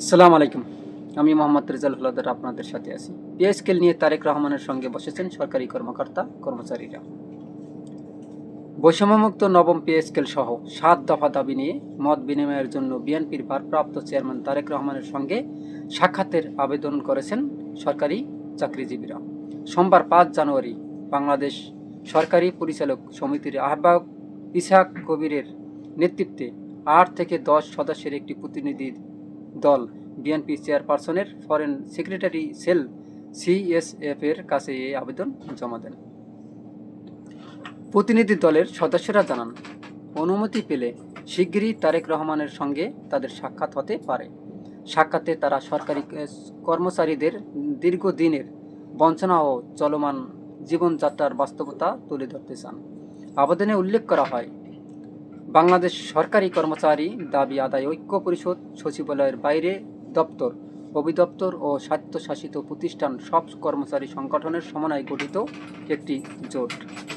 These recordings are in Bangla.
আসসালামু আলাইকুম। আমি মোহাম্মদ রেজাল হলাদার আপনাদের সাথে আছি। পে স্কেল নিয়ে তারেক রহমানের সঙ্গে বসেছেন সরকারি কর্মকর্তা, কর্মচারীরা। বৈষম্যমুক্ত নবম পে স্কেল সহ সাত দফা দাবি নিয়ে মত বিনিময়ের জন্য বিএনপির ভারপ্রাপ্ত চেয়ারম্যান তারেক রহমানের সঙ্গে সাক্ষাতের আবেদন করেছেন সরকারি চাকরিজীবীরা। সোমবার পাঁচ জানুয়ারি বাংলাদেশ সরকারি পরিচালক সমিতির আহ্বায়ক ইসাক কবিরের নেতৃত্বে আট থেকে দশ সদস্যের একটি প্রতিনিধি দল বিএনপি চেয়ারপারসনের ফরেন সেক্রেটারি সেল সিএসএফ এর কাছে এই আবেদন জমা দেন। প্রতিনিধি দলের সদস্যরা জানান, অনুমতি পেলে শিগগিরই তারেক রহমানের সঙ্গে তাদের সাক্ষাৎ হতে পারে। সাক্ষাতে তারা সরকারি কর্মচারীদের দীর্ঘদিনের বঞ্চনা ও চলমান জীবনযাত্রার বাস্তবতা তুলে ধরতে চান। আবেদনে উল্লেখ করা হয় বাংলাদেশ সরকারি কর্মচারী দাবি আদায় ঐক্য পরিষদ সচিবালয়ের বাইরে দপ্তর অভিদপ্তর ও স্বায়ত্তশাসিত প্রতিষ্ঠান সব কর্মচারী সংগঠনের সমন্বয়ে গঠিত একটি জোট।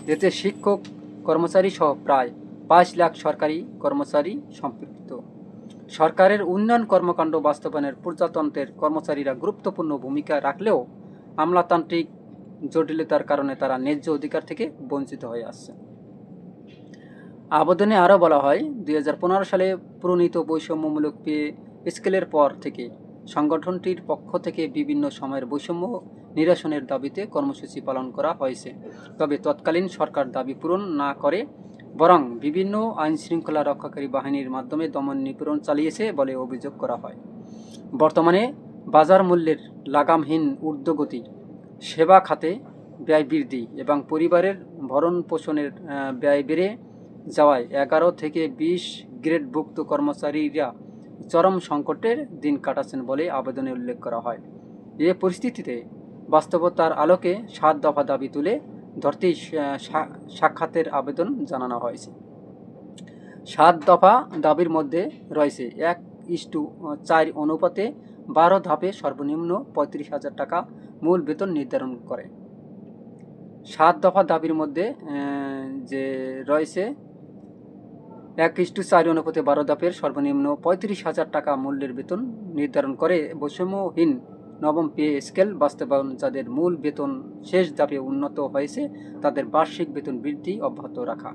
এতে শিক্ষক কর্মচারী সহ প্রায় পাঁচ লাখ সরকারি কর্মচারী সম্পৃক্ত। সরকারের উন্নয়ন কর্মকাণ্ড বাস্তবায়নের প্রজাতন্ত্রের কর্মচারীরা গুরুত্বপূর্ণ ভূমিকা রাখলেও আমলাতান্ত্রিক জটিলতার কারণে তারা ন্যায্য অধিকার থেকে বঞ্চিত হয়ে আসছে আবেদনে আরও বলা হয়, দুই হাজার পনেরো সালে প্রণীত বৈষম্যমূলক পে স্কেলের পর থেকে সংগঠনটির পক্ষ থেকে বিভিন্ন সময়ের বৈষম্য নিরসনের দাবিতে কর্মসূচি পালন করা হয়েছে। তবে তৎকালীন সরকার দাবি পূরণ না করে বরং বিভিন্ন আইন শৃঙ্খলা রক্ষাকারী বাহিনীর মাধ্যমে দমন নিপীড়ন চালিয়েছে বলে অভিযোগ করা হয়। বর্তমানে বাজার মূল্যের লাগামহীন ঊর্ধ্বগতি, সেবা খাতে ব্যয় বৃদ্ধি এবং পরিবারের ভরণ পোষণের ব্যয় বেড়ে যাওয়ায় এগারো থেকে বিশ গ্রেডভুক্ত কর্মচারীরা চরম সংকটের দিন কাটাচ্ছেন বলে আবেদনে উল্লেখ করা হয়। এ পরিস্থিতিতে বাস্তবতার আলোকে সাত দফা দাবি তুলে ধরতেই সাক্ষাতের আবেদন জানানো হয়েছে। সাত দফা দাবির মধ্যে রয়েছে এক ইস্টু চার অনুপাতে বারো ধাপে সর্বনিম্ন পঁয়ত্রিশ হাজার টাকা মূল বেতন নির্ধারণ করে। সাত দফা দাবির মধ্যে যে রয়েছে এক ইস্টু চার অনুপাতে বারো ধাপের সর্বনিম্ন পঁয়ত্রিশ হাজার টাকা মূল্যের বেতন নির্ধারণ করে বৈষম্যহীন নবম পে স্কেল বাস্তবায়ন যাদের মূল বেতন শেষ ধাপে উন্নত হয়েছে। তাদের বার্ষিক বেতন বৃদ্ধি অব্যাহত রাখা।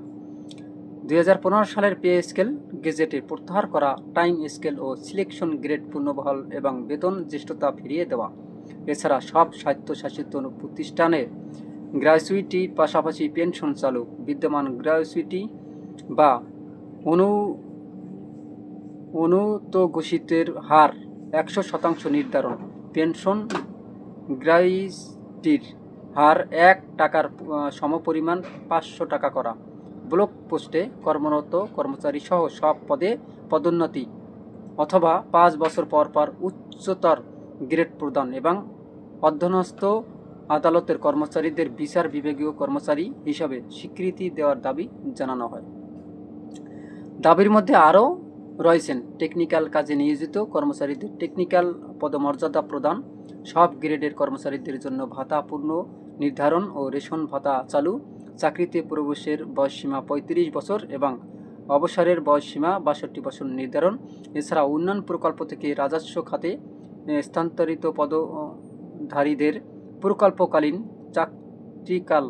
দু হাজার পনেরো সালের পে স্কেল গেজেটে প্রত্যাহার করা, টাইম স্কেল ও সিলেকশন গ্রেড পুনর্বহাল এবং বেতন জ্যেষ্ঠতা ফিরিয়ে দেওয়া। এছাড়া সব স্বায়ত্তশাসিত প্রতিষ্ঠানে গ্র্যাচুইটি পাশাপাশি পেনশন চালু। বিদ্যমান গ্র্যাচুইটি বা অনু, অনুতঘোষিতের হার একশো শতাংশ নির্ধারণ। পেনশন গ্রাইটির হার এক টাকার সমপরিমাণ পাঁচশো টাকা করা। ব্লক পোস্টে কর্মরত কর্মচারী সহ সব পদে পদোন্নতি অথবা পাঁচ বছর পর পর উচ্চতর গ্রেড প্রদান এবং অধ্যনস্থ আদালতের কর্মচারীদের বিচার বিভাগীয় কর্মচারী হিসাবে স্বীকৃতি দেওয়ার দাবি জানানো হয়। দাবির মধ্যে আরও রয়েছেন টেকনিক্যাল কাজে নিয়োজিত কর্মচারীদের টেকনিক্যাল পদমর্যাদা প্রদান, সব গ্রেডের কর্মচারীদের জন্য ভাতা পূর্ণ নির্ধারণ ও রেশন ভাতা চালু, চাকরিতে প্রবেশের বয়সসীমা পঁয়ত্রিশ বছর এবং অবসরের বয়সসীমা বাষট্টি বছর নির্ধারণ। এছাড়া উন্নয়ন প্রকল্প থেকে রাজস্ব খাতে স্থানান্তরিত পদধারীদের প্রকল্পকালীন চাকরিকাল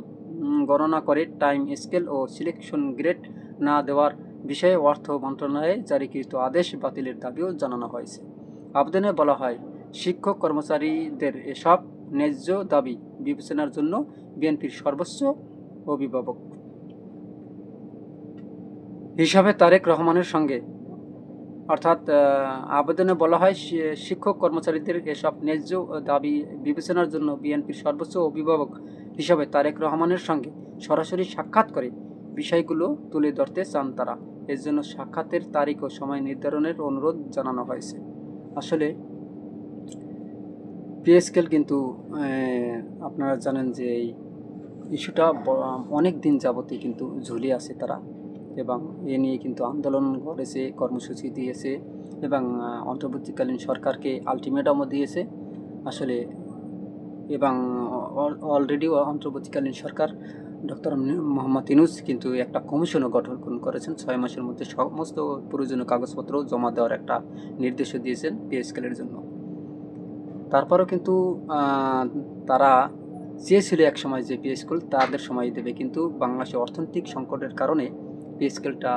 গণনা করে টাইম স্কেল ও সিলেকশন গ্রেড না দেওয়ার বিষয়ে অর্থ মন্ত্রণালয়ে জারিকৃত আদেশ বাতিলের দাবিও জানানো হয়েছে। আবেদনে বলা হয়, শিক্ষক কর্মচারীদের এসব ন্যায্য দাবি বিবেচনার জন্য বিএনপির সর্বোচ্চ অভিভাবক। হিসাবে তারেক রহমানের সঙ্গে, অর্থাৎ আবেদনে বলা হয় শিক্ষক কর্মচারীদের এসব ন্যায্য দাবি বিবেচনার জন্য বিএনপির সর্বোচ্চ অভিভাবক হিসাবে তারেক রহমানের সঙ্গে সরাসরি সাক্ষাৎ করে বিষয়গুলো তুলে ধরতে চান তারা। এর জন্য সাক্ষাতের তারিখ ও সময় নির্ধারণের অনুরোধ জানানো হয়েছে। আসলে পে স্কেল কিন্তু আপনারা জানেন যে এই ইস্যুটা অনেক দিন যাবতই কিন্তু ঝুলে আছে তারা। এবং এ নিয়ে কিন্তু আন্দোলন করেছে, কর্মসূচি দিয়েছে এবং অন্তর্বর্তীকালীন সরকারকে আলটিমেটামও দিয়েছে। আসলে এবং অলরেডি অন্তর্বর্তীকালীন সরকার ডক্টর মোহাম্মদ ইনুস কিন্তু একটা কমিশনও গঠন করেছেন। ছয় মাসের মধ্যে সমস্ত প্রয়োজনীয় কাগজপত্র জমা দেওয়ার একটা নির্দেশও দিয়েছেন পে স্কেলের জন্য। তারপরেও কিন্তু তারা চেয়েছিল এক সময় যে পে স্কেল তাদের সময় দেবে, কিন্তু বাংলাদেশে অর্থনৈতিক সংকটের কারণে পিএসকেলটা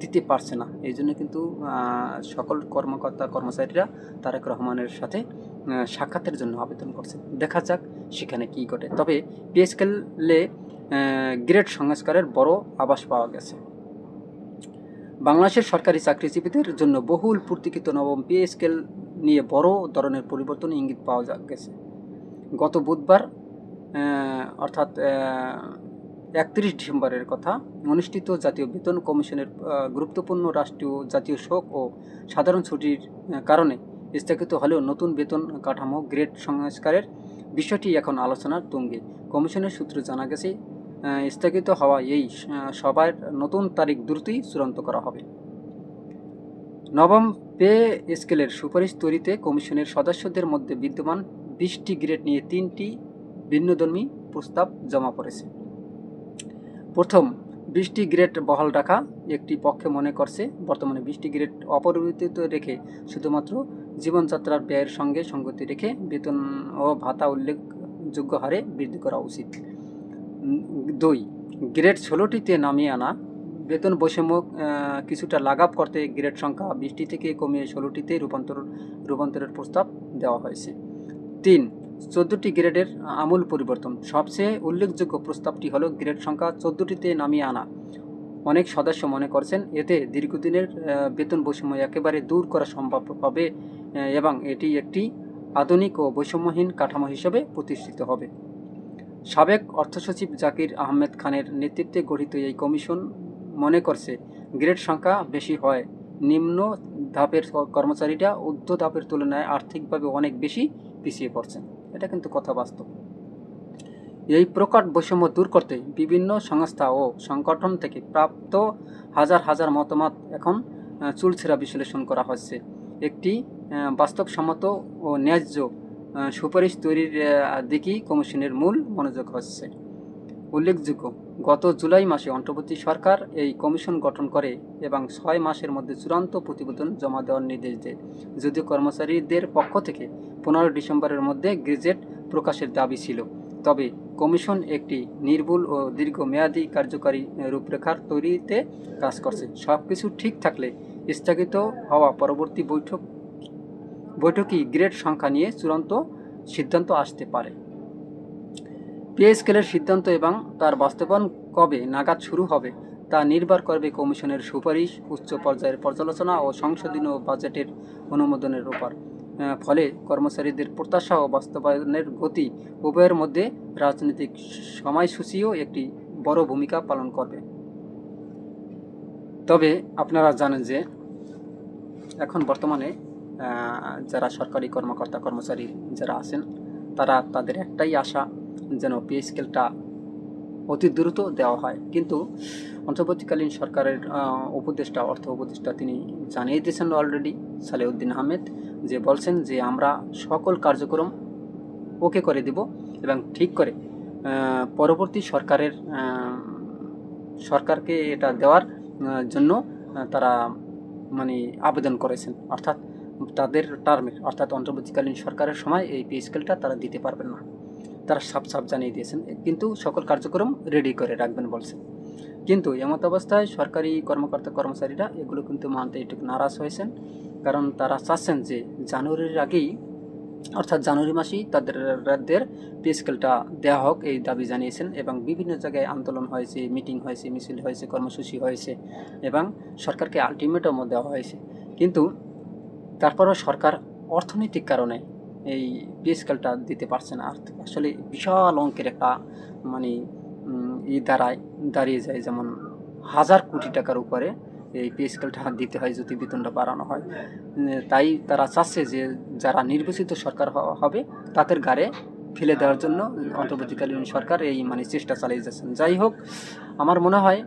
দিতে পারছে না। এই জন্য কিন্তু সকল কর্মকর্তা, কর্মচারীরা তারেক রহমানের সাথে সাক্ষাতের জন্য আবেদন করছে দেখা যাক সেখানে কি ঘটে। তবে পে স্কেলে গ্রেড সংস্কারের বড় আভাস পাওয়া গেছে। বাংলাদেশের সরকারি চাকরিজীবীদের জন্য বহুল প্রতীক্ষিত নবম পে স্কেল নিয়ে বড় ধরনের পরিবর্তন ইঙ্গিত পাওয়া গেছে। গত বুধবার অর্থাৎ একত্রিশ ডিসেম্বরের কথা, অনুষ্ঠিত জাতীয় বেতন কমিশনের গুরুত্বপূর্ণ রাষ্ট্রীয় জাতীয় শোক ও সাধারণ ছুটির কারণে স্থগিত হলেও নতুন বেতন কাঠামো গ্রেড সংস্কারের বিষয়টি এখন আলোচনার তুঙ্গে। কমিশনের সূত্রে জানা গেছে স্থগিত হওয়া এই সভার নতুন তারিখ দ্রুতই চূড়ান্ত করা হবে। নবম পে স্কেলের সুপারিশ তৈরিতে কমিশনের সদস্যদের মধ্যে বিদ্যমান বিশটি গ্রেড নিয়ে তিনটি ভিন্নধর্মী প্রস্তাব জমা পড়েছে। প্রথম, বিশটি গ্রেড বহাল রাখা একটি পক্ষে মনে করছে, বর্তমানে বিশটি গ্রেড অপরিবর্তিত রেখে শুধুমাত্র জীবনযাত্রার ব্যয়ের সঙ্গে সঙ্গতি রেখে বেতন ও ভাতা উল্লেখযোগ্য হারে বৃদ্ধি করা উচিত। দুই। গ্রেড ষোলোটিতে নামিয়ে আনা। বেতন বৈষম্য কিছুটা লাঘব করতে গ্রেড সংখ্যা বিশটি থেকে কমিয়ে ষোলোটিতে রূপান্তর, রূপান্তরের প্রস্তাব দেওয়া হয়েছে। তিন, চোদ্দোটি গ্রেডের আমূল পরিবর্তন। সবচেয়ে উল্লেখযোগ্য প্রস্তাবটি হলো গ্রেড সংখ্যা চোদ্দোটিতে নামিয়ে আনা। অনেক সদস্য মনে করছেন, এতে দীর্ঘদিনের বেতন বৈষম্য একেবারে দূর করা সম্ভব হবে এবং এটি একটি আধুনিক ও বৈষম্যহীন কাঠামো হিসেবে প্রতিষ্ঠিত হবে। সাবেক অর্থসচিব জাকির আহমেদ খানের নেতৃত্বে গঠিত এই কমিশন মনে করছে, গ্রেড সংখ্যা বেশি হয়। নিম্ন ধাপের কর্মচারীরা ঊর্ধ্ব ধাপের তুলনায় আর্থিকভাবে অনেক বেশি পিছিয়ে পড়ছেন এটা কিন্তু কথা বাস্তব। এই প্রকট বৈষম্য দূর করতে বিভিন্ন সংস্থা ও সংগঠন থেকে প্রাপ্ত হাজার হাজার মতামত এখন চুলছেরা বিশ্লেষণ করা হচ্ছে। একটি বাস্তবসম্মত ও ন্যায্য সুপারিশ তৈরির দিকেই কমিশনের মূল মনোযোগ হচ্ছে। উল্লেখযোগ্য, গত জুলাই মাসে অন্তর্বর্তী সরকার এই কমিশন গঠন করে এবং ছয় মাসের মধ্যে চূড়ান্ত প্রতিবেদন জমা দেওয়ার নির্দেশ দেয়। যদিও কর্মচারীদের পক্ষ থেকে পনেরো ডিসেম্বরের মধ্যে গেজেট প্রকাশের দাবি ছিল, তবে কমিশন একটি নির্ভুল ও দীর্ঘমেয়াদী কার্যকারী রূপরেখার তৈরিতে কাজ করছে। সব কিছু ঠিক থাকলে স্থগিত হওয়া পরবর্তী বৈঠক বৈঠকই গ্রেড সংখ্যা নিয়ে চূড়ান্ত সিদ্ধান্ত আসতে পারে। পে স্কেলের সিদ্ধান্ত এবং তার বাস্তবায়ন কবে নাগাদ শুরু হবে, তা নির্ভর করবে কমিশনের সুপারিশ, উচ্চ পর্যায়ের পর্যালোচনা ও সংশোধনীয় বাজেটের অনুমোদনের উপর। ফলে কর্মচারীদের প্রত্যাশা ও বাস্তবায়নের গতি উভয়ের মধ্যে রাজনৈতিক সময়সূচিও একটি বড় ভূমিকা পালন করবে। তবে আপনারা জানেন যে এখন বর্তমানে যারা সরকারি কর্মকর্তা, কর্মচারী যারা আছেন, তারা তাদের একটাই আশা, যেন পে স্কেলটা অতি দ্রুত দেওয়া হয়। কিন্তু অন্তর্বর্তীকালীন সরকারের উপদেষ্টা, অর্থ উপদেষ্টা তিনি জানিয়ে দিয়েছেন অলরেডি সালেউদ্দিন আহমেদ, যে বলছেন যে আমরা সকল কার্যক্রম ওকে করে দিব এবং ঠিক করে পরবর্তী সরকারের সরকারকে এটা দেওয়ার জন্য তারা মানে আবেদন করেছেন। অর্থাৎ তাদের টার্মের অর্থাৎ অন্তর্বর্তীকালীন সরকারের সময় এই পে স্কেলটা তারা দিতে পারবেন না। তারা সাপ সাপ জানিয়ে দিয়েছেন, কিন্তু সকল কার্যক্রম রেডি করে রাখবেন বলছেন। কিন্তু এমত অবস্থায় সরকারি কর্মকর্তা কর্মচারীরা এগুলো কিন্তু মানতে একটু নারাজ হয়েছেন, কারণ তারা চাচ্ছেন যে জানুয়ারির আগেই, অর্থাৎ জানুয়ারি মাসেই তাদের রাজ্যের পে স্কেলটা দেওয়া হোক এই দাবি জানিয়েছেন এবং বিভিন্ন জায়গায় আন্দোলন হয়েছে মিটিং হয়েছে, মিছিল হয়েছে, কর্মসূচি হয়েছে এবং সরকারকে আলটিমেটামও দেওয়া হয়েছে। কিন্তু তারপরও সরকার অর্থনৈতিক কারণে এই পে স্কেলটা দিতে পারছে না। আর আসলে বিশাল অঙ্কের একটা মানে ই দাঁড়ায়, দাঁড়িয়ে যায়। যেমন হাজার কোটি টাকার উপরে এই পে স্কেলটা দিতে হয় যদি বেতনটা বাড়ানো হয়। তাই তারা চাচ্ছে যে যারা নির্বাচিত সরকার হবে তাদের গাড়ে ফেলে দেওয়ার জন্য অন্তর্বর্তীকালীন সরকার এই মানে চেষ্টা চালিয়ে যাচ্ছেন। যাই হোক, আমার মনে হয়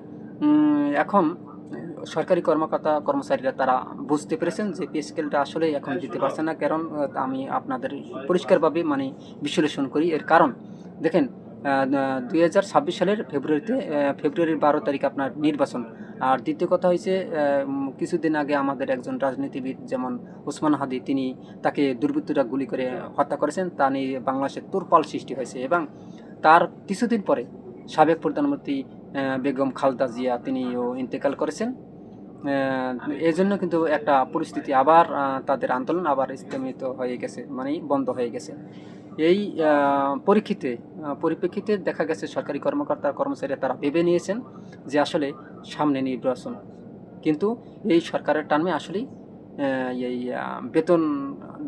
এখন সরকারি কর্মকর্তা, কর্মচারীরা তারা বুঝতে পেরেছেন যে পে স্কেলটা আসলে এখন দিতে পারছে না। কারণ আমি আপনাদের পরিষ্কারভাবে মানে বিশ্লেষণ করি। এর কারণ, দেখেন দুই হাজার ছাব্বিশ সালের ফেব্রুয়ারিতে ফেব্রুয়ারির বারো তারিখ আপনার নির্বাচন। আর দ্বিতীয় কথা হয়েছে কিছুদিন আগে আমাদের একজন রাজনীতিবিদ যেমন ওসমান হাদি, তিনি তাকে দুর্বৃত্তরা গুলি করে হত্যা করেছেন। তা নিয়ে বাংলাদেশে তোরপাল সৃষ্টি হয়েছে এবং তার কিছুদিন পরে সাবেক প্রধানমন্ত্রী বেগম খালদা জিয়া তিনিও ইন্তেকাল করেছেন। আহ, এই জন্য কিন্তু একটা পরিস্থিতি আবার তাদের আন্দোলন আবার স্থমিত হয়ে গেছে মানে বন্ধ হয়ে গেছে। এই পরীক্ষিতে পরিপ্রেক্ষিতে দেখা গেছে সরকারি কর্মকর্তা কর্মচারীরা তারা ভেবে নিয়েছেন যে আসলে সামনে নির্বাচন। কিন্তু এই সরকারের টার্মে আসলেই এই বেতন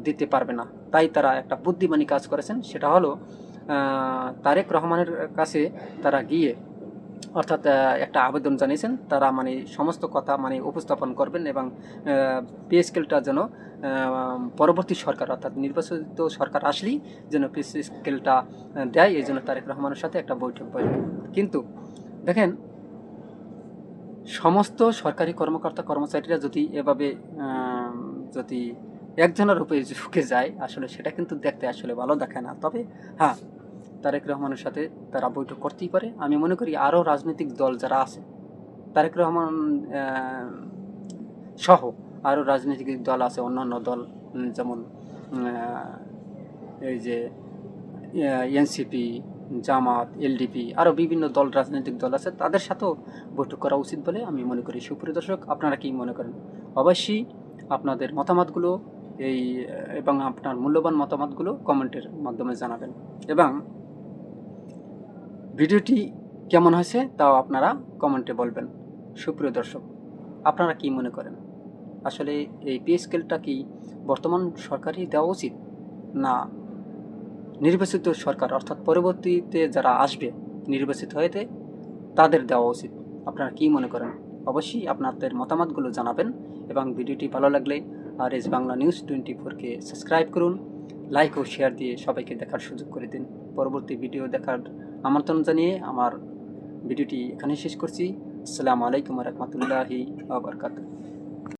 দিতে পারবে না। তাই তারা একটা বুদ্ধিমানী কাজ করেছেন। সেটা হলো তারেক রহমানের কাছে তারা গিয়ে অর্থাৎ একটা আবেদন জানিয়েছেন। তারা মানে সমস্ত কথা মানে উপস্থাপন করবেন এবং পিএসকেলটা যেন পরবর্তী সরকার অর্থাৎ নির্বাচিত সরকার আসলেই যেন পে স্কেলটা দেয়। এই জন্য তারেক রহমানের সাথে একটা বৈঠক বসবে। কিন্তু দেখেন, সমস্ত সরকারি কর্মকর্তা, কর্মচারীরা যদি এভাবে যদি একজনের উপরে ঝুঁকে যায়, আসলে সেটা কিন্তু দেখতে আসলে ভালো দেখায় না। তবে হ্যাঁ তারেক রহমানের সাথে তারা বৈঠক করতেই পারে। আমি মনে করি আরও রাজনৈতিক দল যারা আছে, তারেক রহমান সহ আরও রাজনৈতিক দল আছে, অন্যান্য দল যেমন এই যে এনসিপি, জামাত, এলডিপি, আরও বিভিন্ন দল, রাজনৈতিক দল আছে, তাদের সাথেও বৈঠক করা উচিত বলে আমি মনে করি। সুপ্রিয় দর্শক, আপনারা কি মনে করেন? অবশ্যই আপনাদের মতামতগুলো এই, এবং আপনার মূল্যবান মতামতগুলো কমেন্টের মাধ্যমে জানাবেন। এবং ভিডিওটি কেমন হয়েছে তাও আপনারা কমেন্টে বলবেন। সুপ্রিয় দর্শক, আপনারা কি মনে করেন? আসলে এই পে স্কেলটা কি বর্তমান সরকারই দেওয়া উচিত না নির্বাচিত সরকার, অর্থাৎ পরবর্তীতে যারা আসবে নির্বাচিত হয়েতে তাদের দেওয়া উচিত? আপনারা কি মনে করেন? অবশ্যই আপনাদের মতামতগুলো জানাবেন এবং ভিডিওটি ভালো লাগলে R S Bangla news twenty ফোরকে সাবস্ক্রাইব করুন, লাইক ও শেয়ার দিয়ে সবাইকে দেখার সুযোগ করে দিন। পরবর্তী ভিডিও দেখার আমন্ত্রণ জানিয়ে আমার ভিডিওটি এখানে শেষ করছি। আসসালামু আলাইকুম রহমতুল্লাহি আবরকাত